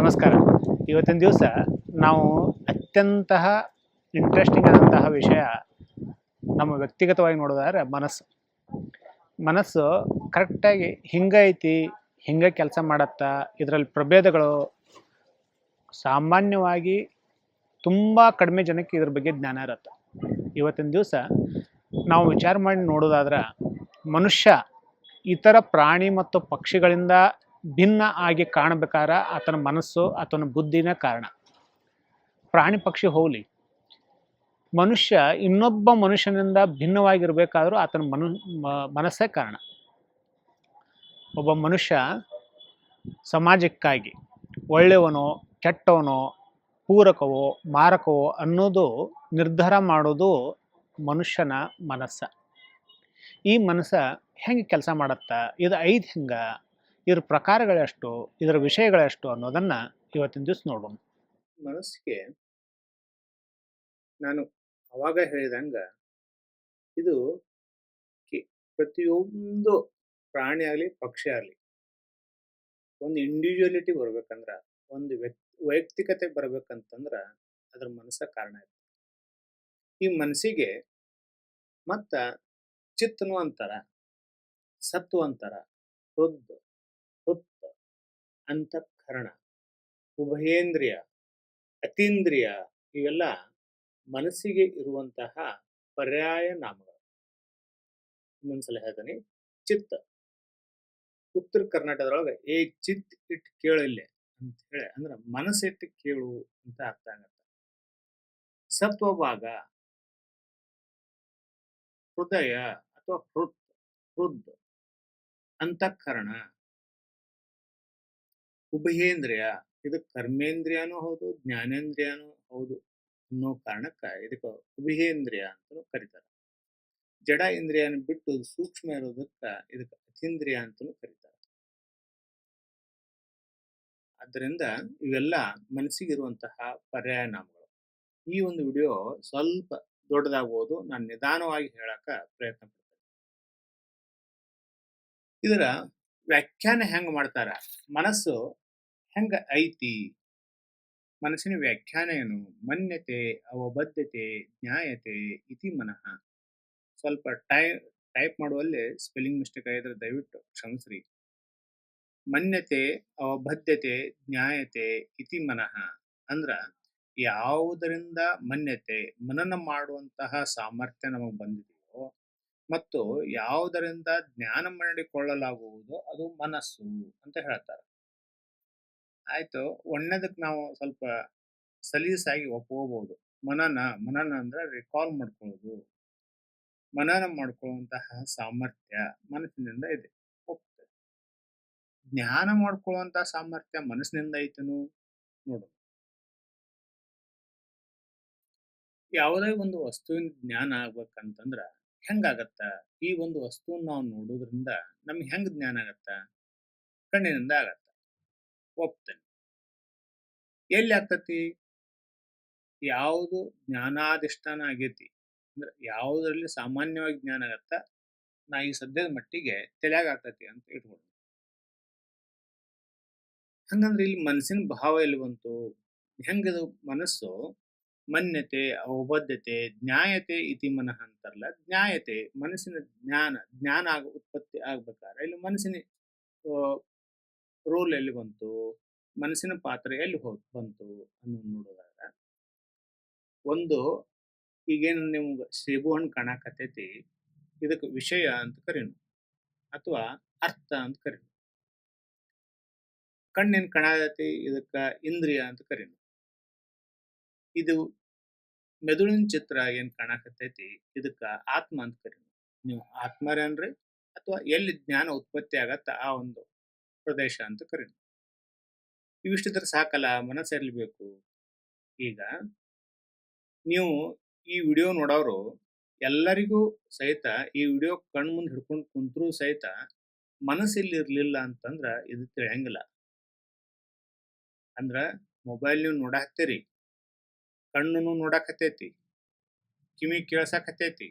ನಮಸ್ಕಾರ. ಇವತ್ತಿನ ದಿವಸ ನಾವು ಅತ್ಯಂತ ಇಂಟ್ರೆಸ್ಟಿಂಗ್ ಆದಂತಹ ವಿಷಯ ನಮ್ಮ ವ್ಯಕ್ತಿಗತವಾಗಿ ನೋಡೋದಾದ್ರೆ ಮನಸ್ಸು. ಮನಸ್ಸು ಕರೆಕ್ಟಾಗಿ ಹಿಂಗೈತಿ ಹಿಂಗೆ ಕೆಲಸ ಮಾಡತ್ತಾ, ಇದರಲ್ಲಿ ಪ್ರಭೇದಗಳು ಸಾಮಾನ್ಯವಾಗಿ ತುಂಬ ಕಡಿಮೆ ಜನಕ್ಕೆ ಇದ್ರ ಬಗ್ಗೆ ಜ್ಞಾನ ಇರುತ್ತೆ. ಇವತ್ತಿನ ದಿವಸ ನಾವು ವಿಚಾರ ಮಾಡಿ ನೋಡೋದಾದ್ರೆ ಮನುಷ್ಯ ಇತರ ಪ್ರಾಣಿ ಮತ್ತು ಪಕ್ಷಿಗಳಿಂದ ಭಿನ್ನ ಆಗಿ ಕಾಣಬೇಕಾರ ಆತನ ಮನಸ್ಸು, ಆತನ ಬುದ್ಧಿನ ಕಾರಣ. ಪ್ರಾಣಿ ಪಕ್ಷಿ ಹೋಗಲಿ. ಮನುಷ್ಯ ಇನ್ನೊಬ್ಬ ಮನುಷ್ಯನಿಂದ ಭಿನ್ನವಾಗಿರಬೇಕಾದ್ರೂ ಆತನ ಮನು ಮನಸ್ಸೇ ಕಾರಣ. ಒಬ್ಬ ಮನುಷ್ಯ ಸಮಾಜಕ್ಕಾಗಿ ಒಳ್ಳೆಯವನೋ, ಕೆಟ್ಟವನೋ, ಪೂರಕವೋ, ಮಾರಕವೋ ಅನ್ನೋದು ನಿರ್ಧಾರ ಮಾಡೋದು ಮನುಷ್ಯನ ಮನಸ್ಸ. ಈ ಮನಸ್ಸ ಹೆಂಗೆ ಕೆಲಸ ಮಾಡತ್ತ? ಇದು ಐದು ಹೆಂಗೆ? ಇದ್ರ ಪ್ರಕಾರಗಳೆಷ್ಟು, ಇದರ ವಿಷಯಗಳೆಷ್ಟು ಅನ್ನೋದನ್ನು ಇವತ್ತಿನ ದಿವಸ ನೋಡೋಣ. ಮನಸ್ಸಿಗೆ ನಾನು ಅವಾಗ ಹೇಳಿದಂಗ, ಇದು ಪ್ರತಿಯೊಂದು ಪ್ರಾಣಿ ಆಗಲಿ, ಪಕ್ಷಿ ಆಗಲಿ, ಒಂದು ಇಂಡಿವಿಜುವಲಿಟಿ ಬರ್ಬೇಕಂದ್ರ, ಒಂದು ವ್ಯಕ್ತಿ, ವೈಯಕ್ತಿಕತೆ ಬರ್ಬೇಕಂತಂದ್ರ ಅದ್ರ ಮನಸ್ಸ ಕಾರಣ ಆಯ್ತು ಈ ಮನಸ್ಸಿಗೆ ಮತ್ತ ಚಿತ್ತನು ಅಂತಾರ ಸತ್ವ ಅಂತಾರ ಹೃದ್ ಅಂತಃಕರಣ, ಉಭಯೇಂದ್ರಿಯ, ಅತೀಂದ್ರಿಯ ಇವೆಲ್ಲ ಮನಸ್ಸಿಗೆ ಇರುವಂತಹ ಪರ್ಯಾಯ ನಾಮಗಳು. ಇನ್ನೊಂದ್ಸಲ ಹೇಳ್ತೀನಿ, ಚಿತ್ತ. ಉತ್ತರ ಕರ್ನಾಟಕದೊಳಗೆ, ಏ ಚಿತ್ ಇಟ್ ಕೇಳಿಲ್ಲೆ ಅಂತ ಹೇಳಿ, ಅಂದ್ರೆ ಮನಸ್ಸಿಟ್ಟು ಕೇಳು ಅಂತ ಅರ್ಥ ಆಗತ್ತೆ. ಸತ್ವಭಾಗ, ಹೃದಯ ಅಥವಾ ಹೃದ್ ಹೃದ್, ಅಂತಃಕರಣ. ಉಭಯೇಂದ್ರಿಯ ಇದು ಕರ್ಮೇಂದ್ರಿಯನೂ ಹೌದು, ಜ್ಞಾನೇಂದ್ರಿಯನೂ ಹೌದು ಅನ್ನೋ ಕಾರಣಕ್ಕೆ ಇದಕ್ಕೆ ಉಭಯೇಂದ್ರಿಯ ಅಂತಲೂ ಕರೀತಾರೆ. ಜಡ ಇಂದ್ರಿಯನ ಬಿಟ್ಟು ಸೂಕ್ಷ್ಮ ಇರೋದಕ್ಕೆ ಇದಕ್ಕೆ ಅತೀಂದ್ರಿಯ ಅಂತಲೂ ಕರೀತಾರೆ. ಆದ್ದರಿಂದ ಇವೆಲ್ಲ ಮನಸ್ಸಿಗಿರುವಂತಹ ಪರ್ಯಾಯ ನಾಮಗಳು ಈ ಒಂದು ವಿಡಿಯೋ ಸ್ವಲ್ಪ ದೊಡ್ಡದಾಗ್ಬೋದು, ನಾನು ನಿಧಾನವಾಗಿ ಹೇಳಕ್ಕೆ ಪ್ರಯತ್ನ ಪಡ್ತೇನೆ. ಇದರ ವ್ಯಾಖ್ಯಾನ ಹೆಂಗ್ ಮಾಡ್ತಾರ? ಮನಸ್ಸು ಹೆಂಗ ಐತಿ? ಮನಸ್ಸಿನ ವ್ಯಾಖ್ಯಾನ ಏನು? ಮನ್ಯತೆ, ಅವಬದ್ಧತೆ, ನ್ಯಾಯತೆ ಇತಿ ಮನಃ. ಸ್ವಲ್ಪ ಟೈ, ಟೈಪ್ ಮಾಡುವಲ್ಲಿ ಸ್ಪೆಲ್ಲಿಂಗ್ ಮಿಸ್ಟೇಕ್ ಆಗಿದ್ರೆ ದಯವಿಟ್ಟು ಕ್ಷಮಿಸ್ರಿ. ಮನ್ಯತೆ, ಅವಬದ್ಧತೆ, ನ್ಯಾಯತೆ ಇತಿ ಮನಃ. ಅಂದ್ರ ಯಾವುದರಿಂದ ಮನ್ಯತೆ, ಮನನ ಮಾಡುವಂತಹ ಸಾಮರ್ಥ್ಯ ನಮಗೆ ಬಂದಿದೆಯೋ ಮತ್ತು ಯಾವುದರಿಂದ ಜ್ಞಾನ ಮಾಡಿಕೊಳ್ಳಲಾಗುವುದು ಅದು ಮನಸ್ಸು ಅಂತ ಹೇಳ್ತಾರೆ. ಆಯ್ತು ಒಣ್ಣದಕ್ಕೆ ನಾವು ಸ್ವಲ್ಪ ಸಲೀಸಾಗಿ ಒಪ್ಕೋಬಹುದು ಮನನ ಮನನ ಅಂದ್ರೆ ರಿಕಾಲ್ ಮಾಡ್ಕೊಳ್ಳೋದು. ಮನನ ಮಾಡ್ಕೊಳ್ಳುವಂತಹ ಸಾಮರ್ಥ್ಯ ಮನಸ್ಸಿನಿಂದ ಇದೆ. ಒಪ್ತೇವೆ ಜ್ಞಾನ ಮಾಡ್ಕೊಳ್ಳುವಂತಹ ಸಾಮರ್ಥ್ಯ ಮನಸ್ಸಿನಿಂದ ಐತನು ನೋಡು. ಯಾವುದೇ ಒಂದು ವಸ್ತುವಿನ ಜ್ಞಾನ ಆಗ್ಬೇಕಂತಂದ್ರ ಹೆಂಗಾಗತ್ತ? ಈ ಒಂದು ವಸ್ತುವನ್ನ ನಾವು ನೋಡೋದ್ರಿಂದ ನಮ್ಗೆ ಹೆಂಗ್ ಜ್ಞಾನ ಆಗತ್ತ? ಕಣ್ಣಿನಿಂದ ಆಗತ್ತ? ಒಪ್ತೇನೆ. ಎಲ್ಲಿ ಆಗ್ತತಿ? ಯಾವುದು ಜ್ಞಾನಾಧಿಷ್ಠಾನ ಆಗೇತಿ? ಅಂದ್ರೆ ಯಾವುದರಲ್ಲಿ ಸಾಮಾನ್ಯವಾಗಿ ಜ್ಞಾನ ಆಗತ್ತ? ನಾ ಈ ಸದ್ಯದ ಮಟ್ಟಿಗೆ ತಲೆಯಾಗ ಆಗ್ತತಿ ಅಂತ ಇಟ್ಕೊಂಡು ಹಂಗಂದ್ರೆ ಇಲ್ಲಿ ಮನಸ್ಸಿನ ಭಾವ ಎಲ್ಲಿ ಬಂತು? ಹೆಂಗದು ಮನಸ್ಸು? ಮನ್ಯತೆ ಅವಬದ್ಧತೆ ಜ್ಞಾಯತೆ ಇತಿ ಮನಃ ಅಂತಾರಲ್ಲ ಜ್ಞಾಯತೆ, ಮನಸ್ಸಿನ ಜ್ಞಾನ ಜ್ಞಾನ ಆಗ ಉತ್ಪತ್ತಿ ಆಗ್ಬೇಕಾದ್ರೆ ಇಲ್ಲಿ ಮನಸ್ಸಿನ ರೋಲ್ ಎಲ್ಲಿ ಬಂತು? ಮನಸ್ಸಿನ ಪಾತ್ರ ಎಲ್ಲಿ ಹೋ, ಬಂತು ಅನ್ನೋದು ಒಂದು ಈಗೇನು ನಿಮ್ಗೆ ಸೇಬು ಹಣ್ಣು ಕಾಣಕತ್ತೈತಿ, ಇದಕ್ಕೆ ವಿಷಯ ಅಂತ ಕರೀನು ಅಥವಾ ಅರ್ಥ ಅಂತ ಕರೀನು ಕಣ್ಣಿನ ಕಾಣತೈತಿ ಇದಕ್ಕೆ ಇಂದ್ರಿಯ ಅಂತ ಕರೀನು ಇದು ಮೆದುಳಿನ ಚಿತ್ರ ಏನ್ ಕಾಣಕತ್ತೈತಿ? ಇದಕ್ಕ ಆತ್ಮ ಅಂತ ಕರೀ ನೀವು ಆತ್ಮರೇನ್ರಿ? ಅಥವಾ ಎಲ್ಲಿ ಜ್ಞಾನ ಉತ್ಪತ್ತಿ ಆಗತ್ತ ಆ ಒಂದು ಪ್ರದೇಶ ಅಂತ ಕರೀ ಇವಿಷ್ಟಿದ್ರೆ ಸಾಕಲ್ಲ ಮನಸ್ಸಿರ್ಲಿಬೇಕು ಈಗ ನೀವು ಈ ವಿಡಿಯೋ ನೋಡೋರು ಎಲ್ಲರಿಗೂ ಸಹಿತ ಈ ವಿಡಿಯೋ ಕಣ್ ಮುಂದೆ ಹಿಡ್ಕೊಂಡು ಕುಂತ್ರು ಸಹಿತ ಮನಸ್ಸಿಲ್ಲಿ ಇರ್ಲಿಲ್ಲ ಅಂತಂದ್ರ ಇದು ತಿಳಿಯಂಗಿಲ್ಲ. ಅಂದ್ರ ಮೊಬೈಲ್ ನೀವು ನೋಡಾಕ್ತೀರಿ. ಕಣ್ಣು ನೋಡಾಕತ್ತೈತಿ, ಕಿವಿ ಕೇಳ್ಸಾಕತ್ತೈತಿ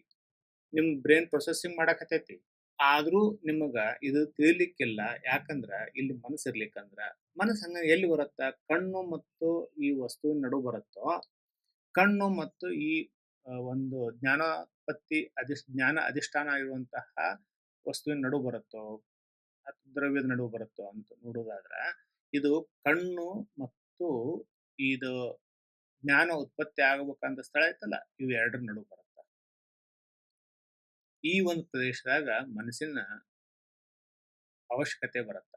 ನಿಮ್ಮ ಬ್ರೈನ್ ಪ್ರೊಸೆಸಿಂಗ್ ಮಾಡಾಕತ್ತೈತಿ. ಆದ್ರೂ ನಿಮಗ ಇದು ತಿಳಿಲಿಕ್ಕಿಲ್ಲ, ಯಾಕಂದ್ರ ಇಲ್ಲಿ ಮನಸ್ಸು ಇರ್ಲಿಕ್ಕಂದ್ರ, ಮನಸ್ಸು ಹಂಗ ಎಲ್ಲಿ ಬರುತ್ತ, ಕಣ್ಣು ಮತ್ತು ಈ ವಸ್ತುವಿನ ನಡು ಬರುತ್ತೋ, ಕಣ್ಣು ಮತ್ತು ಈ ಒಂದು ಜ್ಞಾನೋತ್ಪತ್ತಿ ಅಧಿಷ್, ಜ್ಞಾನ ಅಧಿಷ್ಠಾನ ಆಗಿರುವಂತಹ ವಸ್ತುವಿನ ನಡು ಬರುತ್ತೋ, ದ್ರವ್ಯದ ನಡುವು ಬರುತ್ತೋ ಅಂತ ನೋಡೋದಾದ್ರೆ, ಇದು ಕಣ್ಣು ಮತ್ತು ಇದು ಜ್ಞಾನ ಉತ್ಪತ್ತಿ ಆಗಬೇಕಂತ ಸ್ಥಳ ಐತಲ್ಲ ಇವು ಎರಡರ ನಡುವೆ ಬರುತ್ತೆ. ಈ ಒಂದು ಪ್ರದೇಶದಾಗ ಮನಸ್ಸಿನ ಅವಶ್ಯಕತೆ ಬರುತ್ತ.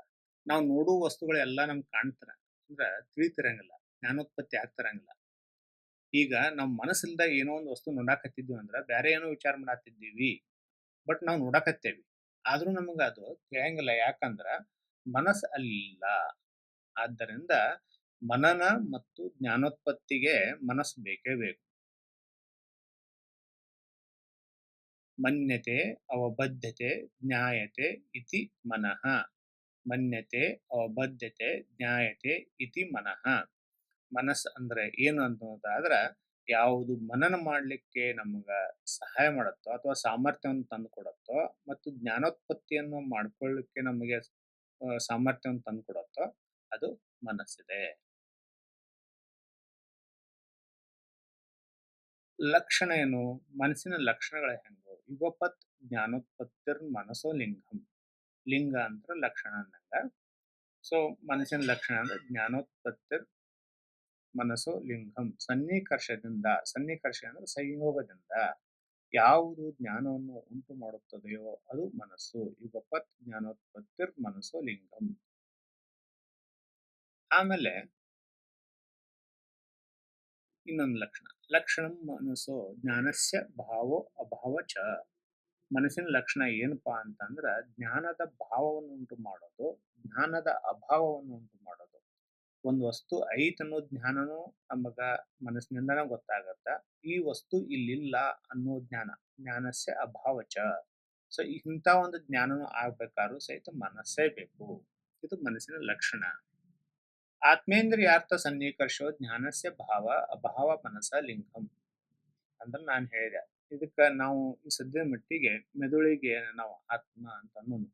ನಾವು ನೋಡುವ ವಸ್ತುಗಳೆಲ್ಲ ನಮ್ಗೆ ಕಾಣ್ತಾರ ಅಂದ್ರೆ ತಿಳಿತಿರಂಗಿಲ್ಲ ಜ್ಞಾನೋತ್ಪತ್ತಿ ಆಗ್ತಿರಂಗಿಲ್ಲ ಈಗ ನಮ್ಮ ಮನಸ್ಸಿಲ್ದಾಗ ಏನೋ ಒಂದು ವಸ್ತು ನೋಡಾಕತ್ತಿದ್ವಿ ಅಂದ್ರೆ ಬೇರೆ ಏನೋ ವಿಚಾರ ಮಾಡಾತಿದ್ದೀವಿ, ಬಟ್ ನಾವು ನೋಡಾಕತ್ತೇವಿ. ಆದ್ರೂ ನಮಗ ಅದು ತಿಳಿಯಂಗಿಲ್ಲ ಯಾಕಂದ್ರ ಮನಸ್ಸು ಅಲ್ಲಿಲ್ಲ ಆದ್ದರಿಂದ ಮನನ ಮತ್ತು ಜ್ಞಾನೋತ್ಪತ್ತಿಗೆ ಮನಸ್ಸು ಬೇಕೇ ಬೇಕು. ಮನ್ಯತೆ, ಅವಬದ್ಧತೆ, ಜ್ಞಾಯತೆ ಇತಿ ಮನಃ. ಮನ್ಯತೆ, ಅವಬದ್ಧತೆ, ಜ್ಞಾಯತೆ ಇತಿ ಮನಃ. ಮನಸ್ಸು ಅಂದ್ರೆ ಏನು ಅನ್ನೋದಾದ್ರ ಯಾವುದು ಮನನ ಮಾಡಲಿಕ್ಕೆ ನಮಗ ಸಹಾಯ ಮಾಡುತ್ತೋ ಅಥವಾ ಸಾಮರ್ಥ್ಯವನ್ನು ತಂದು ಕೊಡುತ್ತೋ ಮತ್ತು ಜ್ಞಾನೋತ್ಪತ್ತಿಯನ್ನು ಮಾಡ್ಕೊಳ್ಳಿಕ್ಕೆ ನಮಗೆ ಸಾಮರ್ಥ್ಯವನ್ನು ತಂದು ಕೊಡುತ್ತೋ ಅದು ಮನಸ್ಸಿದೆ. ಲಕ್ಷಣ ಏನು? ಮನಸ್ಸಿನ ಲಕ್ಷಣಗಳ ಹೆಂಗು? ಯುಗಪತ್, ಜ್ಞಾನೋತ್ಪತ್ತಿರ್ ಮನಸ್ಸೋ ಲಿಂಗಂ. ಲಿಂಗ ಅಂದ್ರೆ ಲಕ್ಷಣ ಅಂದಂಗ. ಸೊ, ಮನಸ್ಸಿನ ಲಕ್ಷಣ ಅಂದ್ರೆ ಜ್ಞಾನೋತ್ಪತ್ತಿರ್ ಮನಸ್ಸೋ ಲಿಂಗಂ. ಸನ್ನಿಕರ್ಷದಿಂದ, ಸನ್ನಿಕರ್ಷ ಅಂದ್ರೆ ಸಂಯೋಗದಿಂದ. ಯಾವುದು ಜ್ಞಾನವನ್ನು ಉಂಟು ಮಾಡುತ್ತದೆಯೋ ಅದು ಮನಸ್ಸು. ಯುಗಪತ್, ಜ್ಞಾನೋತ್ಪತ್ತಿರ್ ಮನಸ್ಸೋ ಲಿಂಗಂ. ಆಮೇಲೆ, ಇನ್ನೊಂದು ಲಕ್ಷಣ. ಲಕ್ಷಣ ಮನಸ್ಸು ಜ್ಞಾನಸ್ಯ ಭಾವೋ ಅಭಾವ ಚ. ಮನಸ್ಸಿನ ಲಕ್ಷಣ ಏನಪ್ಪಾ ಅಂತಂದ್ರ ಜ್ಞಾನದ ಭಾವವನ್ನು ಉಂಟು ಮಾಡೋದು, ಜ್ಞಾನದ ಅಭಾವವನ್ನು ಉಂಟು ಮಾಡೋದು. ಒಂದು ವಸ್ತು ಐತ್ ಅನ್ನೋ ಜ್ಞಾನನೂ ನಮಗ ಮನಸ್ಸಿನಿಂದನೇ ಗೊತ್ತಾಗತ್ತ. ಈ ವಸ್ತು ಇಲ್ಲಿಲ್ಲ ಅನ್ನೋ ಜ್ಞಾನ, ಜ್ಞಾನಸ್ಯ ಅಭಾವ ಚ. ಸೊ ಇಂಥ ಒಂದು ಜ್ಞಾನನೂ ಆಗ್ಬೇಕಾದ್ರೂ ಸಹಿತ ಮನಸ್ಸೇ ಬೇಕು. ಇದು ಮನಸ್ಸಿನ ಲಕ್ಷಣ. ಆತ್ಮೇಂದ್ರಿಯಾರ್ಥ ಸನ್ನಿಕರ್ಷೋ ಜ್ಞಾನಸ್ಯ ಭಾವ ಅಭಾವ ಮನಸ ಲಿಂಗಂ ಅಂದ್ರೆ ನಾನು ಹೇಳಿದೆ. ಇದಕ್ಕ ನಾವು ಸದ್ಯ ಮಟ್ಟಿಗೆ ಮೆದುಳಿಗೆ ನಾವು ಆತ್ಮ ಅಂತ ಅನ್ನೋದು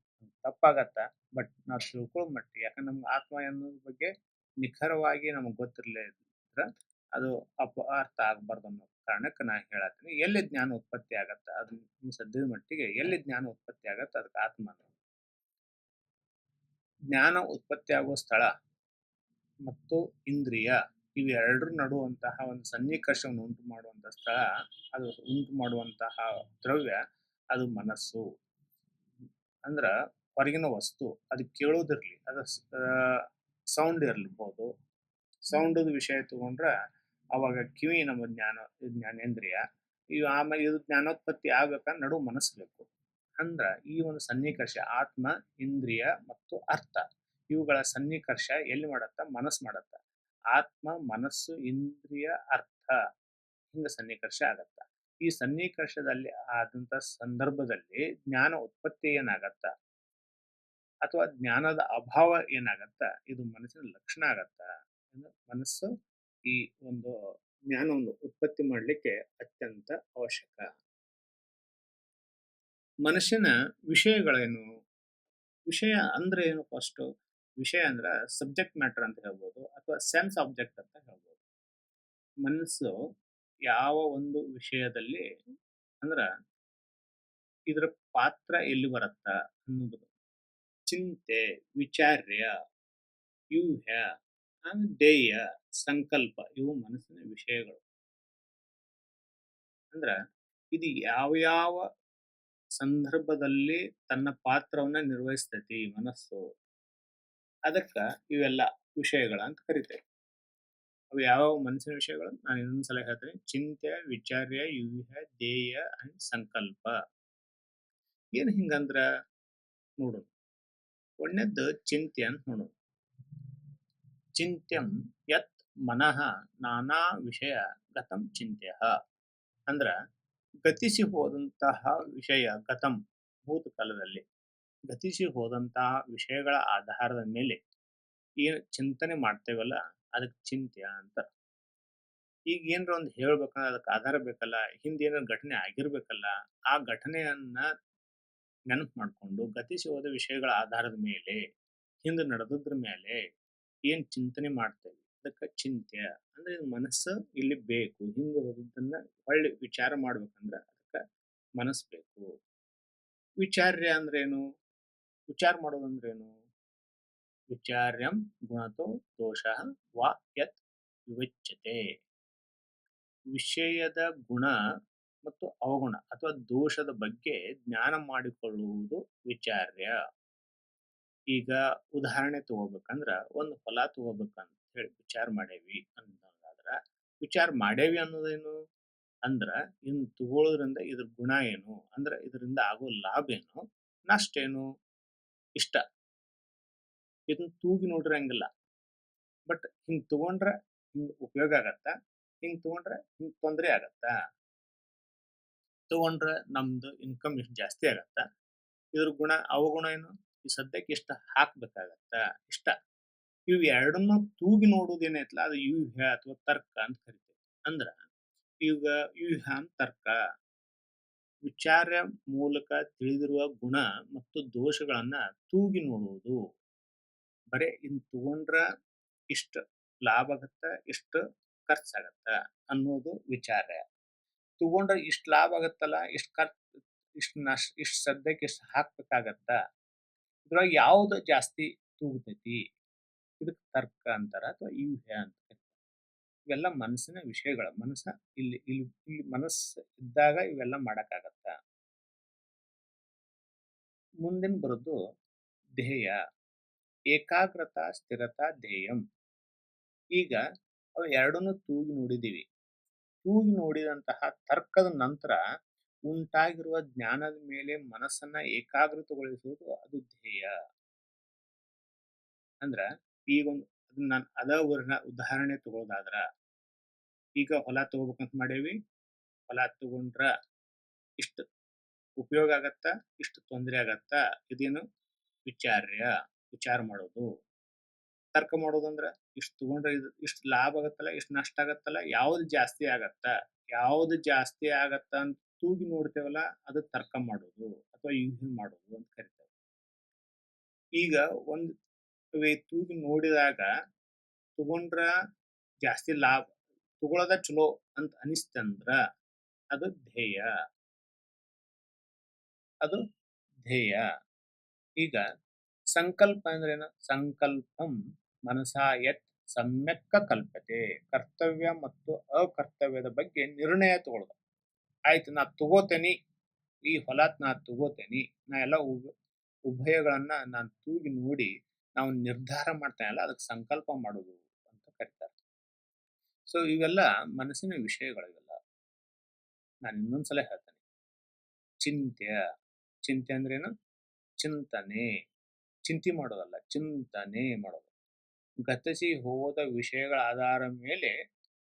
ತಪ್ಪಾಗತ್ತ? ಬಟ್ ನಾವು ತಿಳ್ಕೊಳ್ಳೋ ಮಟ್ಟಿಗೆ, ಯಾಕಂದ್ರೆ ನಮ್ಗೆ ಆತ್ಮ ಅನ್ನೋದ್ರ ಬಗ್ಗೆ ನಿಖರವಾಗಿ ನಮಗೆ ಗೊತ್ತಿರ್ಲಿದ್ರ ಅದು ಅಪಾರ್ಥ ಆಗ್ಬಾರ್ದು ಅನ್ನೋ ಕಾರಣಕ್ಕೆ ನಾನು ಹೇಳತ್ತೀನಿ. ಎಲ್ಲಿ ಜ್ಞಾನ ಉತ್ಪತ್ತಿ ಆಗತ್ತೆ? ಅದು ಸದ್ಯ ಮಟ್ಟಿಗೆ ಎಲ್ಲಿ ಜ್ಞಾನ ಉತ್ಪತ್ತಿ ಆಗತ್ತೆ? ಅದಕ್ಕೆ ಆತ್ಮ ಜ್ಞಾನ ಉತ್ಪತ್ತಿ ಆಗುವ ಸ್ಥಳ ಮತ್ತು ಇಂದ್ರಿಯ ಇವೆರಡರ ನಡುವಂತಹ ಒಂದು ಸನ್ನಿಕರ್ಷವನ್ನು ಉಂಟು ಮಾಡುವಂತಹ ಸ್ಥಳ. ಅದು ಉಂಟು ಮಾಡುವಂತಹ ದ್ರವ್ಯ, ಅದು ಮನಸ್ಸು. ಅಂದ್ರ ಹೊರಗಿನ ವಸ್ತು, ಅದು ಕೇಳೋದಿರಲಿ ಅದು ಸೌಂಡ್ ಇರ್ಲಿಬಹುದು. ಸೌಂಡದ ವಿಷಯ ತಗೊಂಡ್ರ ಅವಾಗ ಕಿವಿ ನಮ್ಮ ಜ್ಞಾನ ಜ್ಞಾನೇಂದ್ರಿಯ ಇವು ಆಮೇಲೆ ಇದು ಜ್ಞಾನೋತ್ಪತ್ತಿ ಆಗ್ಬೇಕಂದ್ರೆ ನಡು ಮನಸ್ಸು ಬೇಕು. ಅಂದ್ರ ಈ ಒಂದು ಸನ್ನಿಕರ್ಷ ಆತ್ಮ, ಇಂದ್ರಿಯ ಮತ್ತು ಅರ್ಥ. ಇವುಗಳ ಸನ್ನಿಕರ್ಷ ಎಲ್ಲಿ ಮಾಡತ್ತ? ಮನಸ್ಸು ಮಾಡತ್ತ. ಆತ್ಮ, ಮನಸ್ಸು, ಇಂದ್ರಿಯ, ಅರ್ಥ ಹಿಂಗ ಸನ್ನಿಕರ್ಷ ಆಗತ್ತ. ಈ ಸನ್ನಿಕರ್ಷದಲ್ಲಿ ಆದಂತ ಸಂದರ್ಭದಲ್ಲಿ ಜ್ಞಾನ ಉತ್ಪತ್ತಿ ಏನಾಗತ್ತ? ಅಥವಾ ಜ್ಞಾನದ ಅಭಾವ ಏನಾಗತ್ತ? ಇದು ಮನಸ್ಸಿನ ಲಕ್ಷಣ ಆಗತ್ತ. ಮನಸ್ಸು ಈ ಒಂದು ಜ್ಞಾನವನ್ನು ಉತ್ಪತ್ತಿ ಮಾಡಲಿಕ್ಕೆ ಅತ್ಯಂತ ಅವಶ್ಯಕ. ಮನುಷ್ಯನ ವಿಷಯಗಳೇನು? ವಿಷಯ ಅಂದ್ರೆ ಏನು ಫಸ್ಟ್ ವಿಷಯ ಅಂದ್ರೆ ಸಬ್ಜೆಕ್ಟ್ ಮ್ಯಾಟರ್ ಅಂತ ಹೇಳ್ಬೋದು ಅಥವಾ ಸೆನ್ಸ್ ಆಬ್ಜೆಕ್ಟ್ ಅಂತ ಹೇಳ್ಬೋದು. ಮನಸ್ಸು ಯಾವ ಒಂದು ವಿಷಯದಲ್ಲಿ ಅಂದ್ರ ಇದರ ಪಾತ್ರ ಎಲ್ಲಿ ಬರತ್ತ ಅನ್ನೋದು. ಚಿಂತೆ, ವಿಚಾರ್ಯ ಯೂಹ್ಯ ಆಮೇಲೆ ಧ್ಯೇಯ, ಸಂಕಲ್ಪ ಇವು ಮನಸ್ಸಿನ ವಿಷಯಗಳು. ಅಂದ್ರ ಇದು ಯಾವ ಯಾವ ಸಂದರ್ಭದಲ್ಲಿ ತನ್ನ ಪಾತ್ರವನ್ನ ನಿರ್ವಹಿಸ್ತೈತಿ ಮನಸ್ಸು. ಅದಕ್ಕ ಇವೆಲ್ಲ ವಿಷಯಗಳ ಅಂತ ಕರಿತೇವೆ. ಅವು ಯಾವ ಮನಸ್ಸಿನ ವಿಷಯಗಳು? ನಾನು ಇನ್ನೊಂದ್ಸಲ ಹೇಳ್ತೇನೆ. ಚಿಂತೆ, ವಿಚಾರ್ಯ ಯೂಹ್ಯ ಧ್ಯೇಯ ಅಂಡ್ ಸಂಕಲ್ಪ. ಏನ್ ಹಿಂಗಂದ್ರ? ನೋಡು. ಒಳ್ಳೆದ್ದು ಚಿಂತೆ ಅಂತ ನೋಡು. ಚಿಂತ್ಯಂ ಯತ್ ಮನಃ ನಾನಾ ವಿಷಯ ಗತಂ ಚಿಂತ್ಯ. ಅಂದ್ರ ಗತಿಸಿ ಹೋದಂತಹ ವಿಷಯ ಗತಂ ಭೂತಕಾಲದಲ್ಲಿ. ಗತಿಸಿ ಹೋದಂತಹ ವಿಷಯಗಳ ಆಧಾರದ ಮೇಲೆ ಏನು ಚಿಂತನೆ ಮಾಡ್ತೇವಲ್ಲ ಅದಕ್ಕೆ ಚಿಂತೆ ಅಂತ. ಈಗ ಏನರ ಒಂದು ಹೇಳ್ಬೇಕಂದ್ರೆ ಅದಕ್ಕೆ ಆಧಾರ ಬೇಕಲ್ಲ, ಹಿಂದೆ ಘಟನೆ ಆಗಿರ್ಬೇಕಲ್ಲ, ಆ ಘಟನೆಯನ್ನ ನೆನಪು ಮಾಡಿಕೊಂಡು ಗತಿಸಿ ಹೋದ ವಿಷಯಗಳ ಆಧಾರದ ಮೇಲೆ, ಹಿಂದೆ ನಡೆದದ್ರ ಮೇಲೆ ಏನು ಚಿಂತನೆ ಮಾಡ್ತೇವೆ? ಅದಕ್ಕೆ ಚಿಂತೆ ಅಂದ್ರೆ ಮನಸ್ಸು ಇಲ್ಲಿ ಬೇಕು, ಹಿಂದೆ ಹೋದದ್ದನ್ನ ಒಳ್ಳೆ ವಿಚಾರ ಮಾಡ್ಬೇಕಂದ್ರೆ ಅದಕ್ಕೆ ಮನಸ್ಸು ಬೇಕು. ವಿಚಾರ್ಯ ಅಂದ್ರೇನು? ವಿಚಾರ ಮಾಡೋದಂದ್ರೇನು? ವಿಚಾರ್ಯಂ ಗುಣತೋ ದೋಷ ವಾ ಯತ್ ವಿವಚ್ಯತೆ. ವಿಷಯದ ಗುಣ ಮತ್ತು ಅವಗುಣ ಅಥವಾ ದೋಷದ ಬಗ್ಗೆ ಜ್ಞಾನ ಮಾಡಿಕೊಳ್ಳುವುದು ವಿಚಾರ್ಯ. ಈಗ ಉದಾಹರಣೆ ತಗೋಬೇಕಂದ್ರ ಒಂದು ಹೊಲ ತಗೋಬೇಕಂತ ಹೇಳಿ ವಿಚಾರ ಮಾಡೇವಿ ಅಂತಂದಾದ್ರ ವಿಚಾರ ಮಾಡೇವಿ ಅನ್ನೋದೇನು? ಅಂದ್ರ ಇನ್ ತಗೊಳ್ಳೋದ್ರಿಂದ ಇದ್ರ ಗುಣ ಏನು? ಅಂದ್ರ ಇದರಿಂದ ಆಗೋ ಲಾಭ ಏನು? ನಷ್ಟ ಏನು? ಇಷ್ಟ. ಇದನ್ನ ತೂಗಿ ನೋಡಿರಂಗಿಲ್ಲ. ಬಟ್ ಹಿಂಗ್ ತಗೊಂಡ್ರ ಹಿಂಗ್ ಉಪಯೋಗ ಆಗತ್ತ? ಹಿಂಗ್ ತಗೊಂಡ್ರ ಹಿಂಗ್ ತೊಂದರೆ ಆಗತ್ತ? ತಗೊಂಡ್ರ ನಮ್ದು ಇನ್ಕಮ್ ಇಷ್ಟು ಜಾಸ್ತಿ ಆಗತ್ತ? ಇದ್ರ ಗುಣ ಅವಗುಣ ಏನು? ಈ ಸದ್ಯಕ್ಕೆ ಇಷ್ಟ ಹಾಕ್ಬೇಕಾಗತ್ತ? ಇಷ್ಟ. ಇವ್ ಎರಡನ್ನು ತೂಗಿ ನೋಡೋದೇನೈತಲ್ಲ ಅದು ಯೂಹ್ಯ ಅಥವಾ ತರ್ಕ ಅಂತ ಕರಿತೀವಿ. ಅಂದ್ರ, ಈಗ ಯೂಹ್ಯ ಅಂತ ತರ್ಕ. ವಿಚಾರ ಮೂಲಕ ತಿಳಿದಿರುವ ಗುಣ ಮತ್ತು ದೋಷಗಳನ್ನ ತೂಗಿ ನೋಡುವುದು. ಬರೇ ಇನ್ ತಗೊಂಡ್ರ ಇಷ್ಟ ಲಾಭ ಆಗತ್ತ, ಇಷ್ಟ ಖರ್ಚಾಗತ್ತ ಅನ್ನೋದು ವಿಚಾರ. ತಗೊಂಡ್ರ ಇಷ್ಟ ಲಾಭ ಆಗತ್ತಲ್ಲ, ಇಷ್ಟ ಖರ್ಚು, ಇಷ್ಟ ನಷ್ಟ ಇಷ್ಟ ಸದ್ಯಕ್ಕೆ ಇಷ್ಟ ಹಾಕ್ಬೇಕಾಗತ್ತ? ಇದ್ರೊಳಗೆ ಯಾವ್ದು ಜಾಸ್ತಿ ತೂಗತೈತಿ? ಇದಕ್ಕೆ ತರ್ಕ ಅಂತಾರ ಅಥವಾ ಹೇ ಅಂತ ಇವೆಲ್ಲ ಮನಸ್ಸಿನ ವಿಷಯಗಳು ಮನಸ್ಸ ಇಲ್ಲಿ ಇಲ್ಲಿ ಇಲ್ಲಿ ಮನಸ್ಸು ಇದ್ದಾಗ ಇವೆಲ್ಲ ಮಾಡಕ್ಕಾಗತ್ತ. ಮುಂದಿನ ಬರೋದು ಧ್ಯೇಯ. ಏಕಾಗ್ರತಾ, ಸ್ಥಿರತಾ, ಧ್ಯೇಯಂ. ಈಗ ಅವು ಎರಡನ್ನೂ ತೂಗಿ ನೋಡಿದೀವಿ ತೂಗಿ ನೋಡಿದಂತಹ ತರ್ಕದ ನಂತರ ಉಂಟಾಗಿರುವ ಜ್ಞಾನದ ಮೇಲೆ ಮನಸ್ಸನ್ನ ಏಕಾಗ್ರತೆಗೊಳಿಸುವುದು ಅದು ಧ್ಯೇಯ. ಅಂದ್ರ ಈಗ ನಾನು ಅದ ಉದಾಹರಣೆ ಉದಾಹರಣೆ ತಗೊಳ್ಳೋದಾದ್ರ ಈಗ ಹೊಲ ತಗೋಬೇಕಂತ ಮಾಡೇವಿ. ಹೊಲ ತಗೊಂಡ್ರ ಇಷ್ಟು ಉಪಯೋಗ ಆಗತ್ತ, ಇಷ್ಟು ತೊಂದರೆ ಆಗತ್ತ, ಇದೇನು ವಿಚಾರ್ಯ, ವಿಚಾರ ಮಾಡೋದು. ತರ್ಕ ಮಾಡೋದಂದ್ರ ಇಷ್ಟು ತಗೊಂಡ್ರೆ ಇದು ಇಷ್ಟು ಲಾಭ ಆಗತ್ತಲ್ಲ, ಇಷ್ಟು ನಷ್ಟ ಆಗತ್ತಲ್ಲ, ಯಾವ್ದು ಜಾಸ್ತಿ ಆಗತ್ತ, ಯಾವ್ದು ಜಾಸ್ತಿ ಆಗತ್ತ ಅಂತ ತೂಗಿ ನೋಡ್ತೇವಲ್ಲ, ಅದು ತರ್ಕ ಮಾಡೋದು ಅಥವಾ ಯೂಸ್ ಮಾಡೋದು ಅಂತ ಕರಿತೇವೆ. ಈಗ ಒಂದು ತೂಗಿ ನೋಡಿದಾಗ ತಗೊಂಡ್ರ ಜಾಸ್ತಿ ಲಾಭ ತಗೊಳ್ಳೋದ ಚಲೋ ಅಂತ ಅನಿಸ್ತಂದ್ರ ಅದು ಧ್ಯೇಯ. ಅದು ಧ್ಯೇಯ. ಈಗ ಸಂಕಲ್ಪ ಅಂದ್ರೇನು? ಸಂಕಲ್ಪಂ ಮನಸಾ ಯತ್ ಸಮ್ಯಕ್ಕ ಕಲ್ಪತೆ. ಕರ್ತವ್ಯ ಮತ್ತು ಅಕರ್ತವ್ಯದ ಬಗ್ಗೆ ನಿರ್ಣಯ ತಗೊಳ್ಳೋದು ಆಯ್ತು, ನಾ ತಗೋತೇನಿ. ಈ ಹೊಲ ನಾ ತಗೋತೇನಿ. ನಾ ಎಲ್ಲ ಉಭ ಉಭಯಗಳನ್ನ ನಾನು ತೂಗಿ ನೋಡಿ ನಾವು ನಿರ್ಧಾರ ಮಾಡ್ತೇನಲ್ಲ ಅದಕ್ಕೆ ಸಂಕಲ್ಪ ಮಾಡುದು ಅಂತ ಕರೀತಾರೆ. ಸೊ ಇವೆಲ್ಲ ಮನಸ್ಸಿನ ವಿಷಯಗಳಿವೆಲ್ಲ. ನಾನು ಇನ್ನೊಂದ್ಸಲ ಹೇಳ್ತೇನೆ. ಚಿಂತೆ ಚಿಂತೆ ಅಂದ್ರೇನು? ಚಿಂತನೆ. ಚಿಂತೆ ಮಾಡೋದಲ್ಲ, ಚಿಂತನೆ ಮಾಡೋದು. ಗತಿಸಿ ಹೋದ ವಿಷಯಗಳ ಆಧಾರ ಮೇಲೆ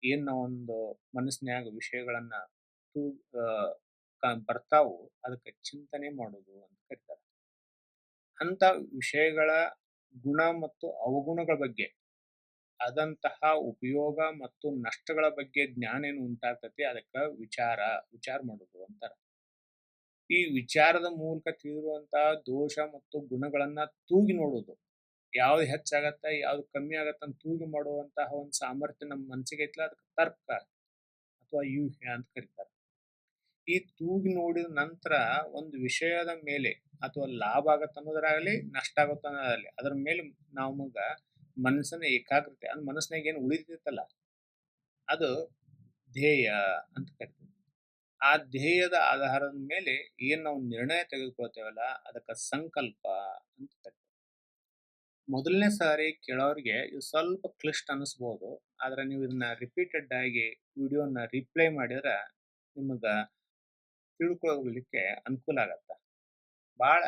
ಏನ ಒಂದು ಮನಸ್ಸಿನ್ಯಾಗ ವಿಷಯಗಳನ್ನ ತೂ ಬರ್ತಾವು ಅದಕ್ಕೆ ಚಿಂತನೆ ಮಾಡೋದು ಅಂತ ಕರೀತಾರೆ. ಅಂತ ವಿಷಯಗಳ ಗುಣ ಮತ್ತು ಅವಗುಣಗಳ ಬಗ್ಗೆ ಆದಂತಹ ಉಪಯೋಗ ಮತ್ತು ನಷ್ಟಗಳ ಬಗ್ಗೆ ಜ್ಞಾನ ಏನು ಉಂಟಾಗ್ತತಿ, ಅದಕ್ಕೆ ವಿಚಾರ ವಿಚಾರ ಮಾಡೋದು ಅಂತಾರ. ಈ ವಿಚಾರದ ಮೂಲಕ ತಿಳಿದಿರುವಂತಹ ದೋಷ ಮತ್ತು ಗುಣಗಳನ್ನ ತೂಗಿ ನೋಡೋದು. ಯಾವ್ದು ಹೆಚ್ಚಾಗತ್ತ, ಯಾವ್ದು ಕಮ್ಮಿ ಆಗತ್ತ ಅಂತ ತೂಗಿ ಮಾಡುವಂತಹ ಒಂದು ಸಾಮರ್ಥ್ಯ ನಮ್ಮ ಮನಸ್ಸಿಗೆ ಐತಿಲ್ಲ ಅದಕ್ಕೆ ತರ್ಕ ಅಥವಾ ಯೂಹ್ಯ ಅಂತ ಕರೀತಾರೆ. ಈ ತೂಗಿ ನೋಡಿದ ನಂತರ ಒಂದು ವಿಷಯದ ಮೇಲೆ ಅಥವಾ ಲಾಭ ಆಗತ್ತ ಅನ್ನೋದ್ರಾಗಲಿ ನಷ್ಟ ಆಗತ್ತ ಅನ್ನೋದಾಗಲಿ ಅದ್ರ ಮೇಲೆ ನಮಗ ಮನಸ್ಸಿನ ಏಕಾಗ್ರತೆ ಅಂದ್ರೆ ಮನಸ್ಸಿನಾಗ ಏನು ಉಳಿದಿತ್ತಲ್ಲ ಅದು ಧ್ಯೇಯ ಅಂತ ಕರಿತೀವಿ. ಆ ಧ್ಯೇಯದ ಆಧಾರದ ಮೇಲೆ ಏನು ನಾವು ನಿರ್ಣಯ ತೆಗೆದುಕೊಳ್ತೇವಲ್ಲ, ಅದಕ್ಕೆ ಸಂಕಲ್ಪ ಅಂತ ಕರಿತೀವಿ. ಮೊದಲನೇ ಸಾರಿ ಕೇಳೋರಿಗೆ ಇದು ಸ್ವಲ್ಪ ಕ್ಲಿಷ್ಟ ಅನಿಸ್ಬೋದು, ಆದ್ರೆ ನೀವು ಇದನ್ನ ರಿಪೀಟೆಡ್ ಆಗಿ ವಿಡಿಯೋನ ರಿಪ್ಲೈ ಮಾಡಿದ್ರೆ ನಿಮಗೆ ತಿಳ್ಕೊಳ್ಳಲಿಕ್ಕೆ ಅನುಕೂಲ ಆಗತ್ತೆ. ಬಹಳ